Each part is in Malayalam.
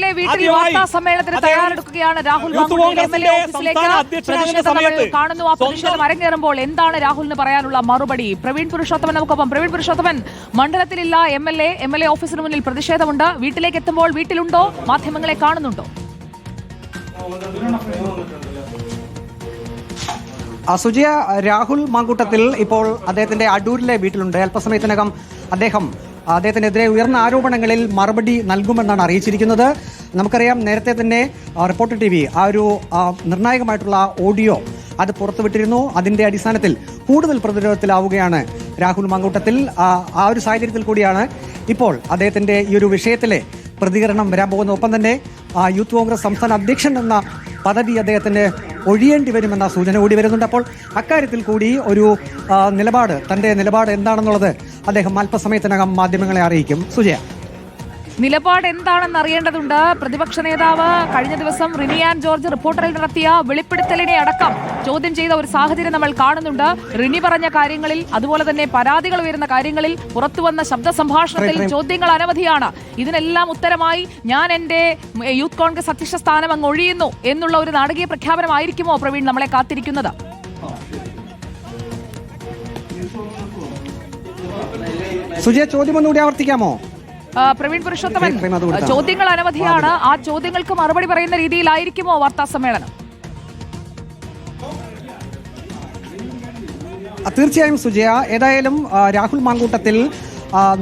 അടൂരിലെ വീട്ടിൽ വാർത്താ സമ്മേളനത്തിന് തയ്യാറെടുക്കുകയാണ് രാഹുൽ ഓഫീസിലേക്ക് കാണുന്നു. ആ പ്രതിഷേധം അരങ്ങേറുമ്പോൾ എന്താണ് രാഹുലിന് പറയാനുള്ള മറുപടി? പ്രവീൺ പുരുഷോത്തമൻ നമുക്കൊപ്പം. Praveen Purushothaman മണ്ഡലത്തിലില്ല M L A M L A ഓഫീസിന് മുന്നിൽ പ്രതിഷേധമുണ്ട്. വീട്ടിലേക്ക് എത്തുമ്പോൾ വീട്ടിലുണ്ടോ? മാധ്യമങ്ങളെ കാണുന്നുണ്ടോ? സുജിയ രാഹുൽ മാങ്കൂട്ടത്തിൽ ഇപ്പോൾ അദ്ദേഹത്തിന്റെ അടൂരിലെ വീട്ടിലുണ്ട്. അല്പസമയത്തിനകം അദ്ദേഹം അദ്ദേഹത്തിനെതിരെ ഉയർന്ന ആരോപണങ്ങളിൽ മറുപടി നൽകുമെന്നാണ് അറിയിച്ചിരിക്കുന്നത്. നമുക്കറിയാം നേരത്തെ തന്നെ റിപ്പോർട്ടർ ടി വി ആ ഒരു നിർണായകമായിട്ടുള്ള ഓഡിയോ അത് പുറത്തുവിട്ടിരുന്നു. അതിന്റെ അടിസ്ഥാനത്തിൽ കൂടുതൽ പ്രതിരോധത്തിലാവുകയാണ് രാഹുൽ മങ്കൂട്ടത്തിൽ. ആ ഒരു സാഹചര്യത്തിൽ കൂടിയാണ് ഇപ്പോൾ അദ്ദേഹത്തിന്റെ ഈ ഒരു വിഷയത്തിലെ പ്രതികരണം വരാൻ പോകുന്ന ഒപ്പം തന്നെ യൂത്ത് കോൺഗ്രസ് സംസ്ഥാന അധ്യക്ഷൻ എന്ന പദവി അദ്ദേഹത്തിന് ഒഴിയേണ്ടി വരുമെന്ന സൂചന കൂടി വരുന്നുണ്ട്. അപ്പോൾ അക്കാര്യത്തിൽ കൂടി ഒരു നിലപാട് തന്റെ നിലപാട് എന്താണെന്നുള്ളത് അദ്ദേഹം അല്പസമയത്തിനകം മാധ്യമങ്ങളെ അറിയിക്കും. സുജയ. നിലപാട് എന്താണെന്ന് അറിയേണ്ടതുണ്ട്. പ്രതിപക്ഷ നേതാവ് കഴിഞ്ഞ ദിവസം റിനിയാൻ ജോർജ് റിപ്പോർട്ടറിൽ നടത്തിയ വെളിപ്പെടുത്തലിനെ അടക്കം ചോദ്യം ചെയ്ത ഒരു സാഹചര്യം നമ്മൾ കാണുന്നുണ്ട്. റിനി പറഞ്ഞ കാര്യങ്ങളിൽ അതുപോലെ തന്നെ പരാതികൾ ഉയരുന്ന കാര്യങ്ങളിൽ പുറത്തുവന്ന ശബ്ദ സംഭാഷണത്തിൽ ചോദ്യങ്ങൾ അനവധിയാണ്. ഇതിനെല്ലാം ഉത്തരമായി ഞാൻ എന്റെ യൂത്ത് കോൺഗ്രസ് അധ്യക്ഷ സ്ഥാനം അങ്ങ് ഒഴിയുന്നു എന്നുള്ള ഒരു നാടകീയ പ്രഖ്യാപനമായിരിക്കുമോ പ്രവീൺ നമ്മളെ കാത്തിരിക്കുന്നത്? സുജയ ചോദ്യം ഒന്നുകൂടി ആവർത്തിക്കാമോ? പ്രവീൺ പുരുഷോത്തമൻ. ചോദ്യങ്ങൾ അനവധിയാണ്. ആ ചോദ്യങ്ങൾക്ക് മറുപടി പറയുന്ന രീതിയിലായിരിക്കുമോ വാർത്താ സമ്മേളനം? ആ, തീർച്ചയായും സുജയ ഏതായാലും രാഹുൽ മാങ്കൂട്ടത്തിൽ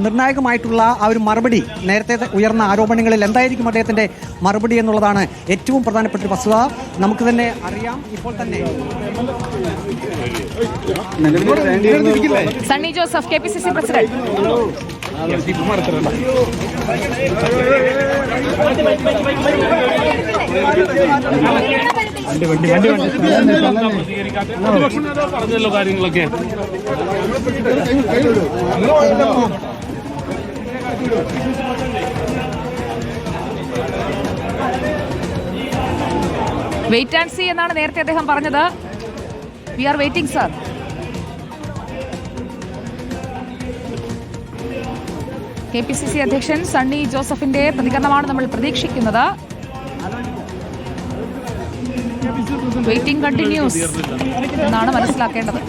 നിർണായകമായിട്ടുള്ള ആ ഒരു മറുപടി നേരത്തെ ഉയർന്ന ആരോപണങ്ങളിൽ എന്തായിരിക്കും അദ്ദേഹത്തിന്റെ മറുപടി എന്നുള്ളതാണ് ഏറ്റവും പ്രധാനപ്പെട്ട ഒരു വസ്തുത. നമുക്ക് തന്നെ അറിയാം ഇപ്പോൾ തന്നെ. Sunny Joseph K P C C president. പറഞ്ഞല്ലോ കാര്യങ്ങളൊക്കെ വെയിറ്റ് ആൻഡ് സി എന്നാണ് നേരത്തെ അദ്ദേഹം പറഞ്ഞത്. We are waiting sir K P C C അധ്യക്ഷൻ സണ്ണി ജോസഫിന്റെ പ്രതികരണമാണ് നമ്മൾ പ്രതീക്ഷിക്കുന്നത്. വെയിറ്റിംഗ് കണ്ടിന്യൂസ് എന്നാണ് മനസ്സിലാക്കേണ്ടത്.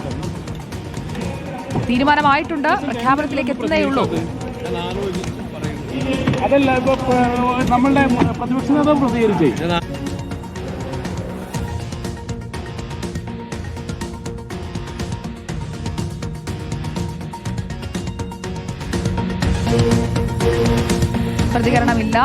തീരുമാനമായിട്ടുണ്ട്. പ്രഖ്യാപനത്തിലേക്ക് എത്തുന്നേ ഉള്ളൂ. അതല്ല ഇപ്പൊ നമ്മളുടെ പ്രതിപക്ഷ നേതാവ് പ്രതികരിച്ചേ. പ്രതികരണമില്ല.